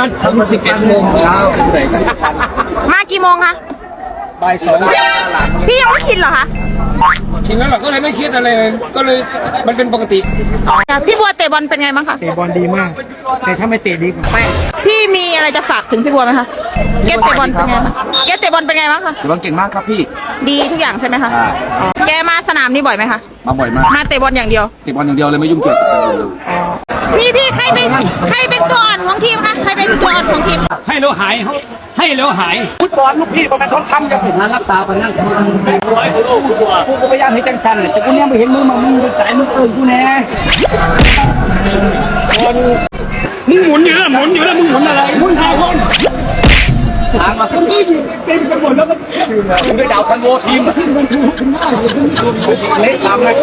นัดผมสิบเอ็ดโมงเช้าไหนกันมากี่โมงคะบ่ายสองพี่ยังไม่ชินเหรอคะทีนั้นเราก็เลยไม่คิดอะไรเลยก็เลยมันเป็นปกติพี่บัวเตะบอลเป็นไงบ้างคะเตะบอลดีมาก แต่ถ้าไม่เตะดีกว่าพี่มีอะไรจะฝากถึงพี่บัวไหมคะเกตเตะบอลเป็นไงบ้างเกตเตะบอลเป็นไงบ้างคะถือว่าเก่งมากครับพี่ ดีทุกอย่างใช่ไหมคะใช่แกมาสนามนี้บ่อยไหมคะมาบ่อยมากมาเตะบอลอย่างเดียวเตะบอลอย่างเดียวเลยไม่ยุ่งเกี่ยวกับการเมือง พี่พี่ใครเป็นใครเป็นตัวอ่อนของทีมคะใครเป็นตัวอ่อนของทีมให้แล้วหายให้แล้วหายฟุตบอลลูกพี่ประมาณทองคำยังงานรักษาคนนั่งกูก็พยายามให้จังสันแหละแต่กูเนี่ยไม่เห็นมึงมามึงเป็นสายมึงเอิญกูแน่มึงหมุนอยู่แล้วหมุนอยู่แล้วมึงหมุนอะไรมึงหาคนทางมามึงก็อยู่เต็มกันหมดแล้วก็คุณได้ดาวซันโวทีมเละซ้ำเลย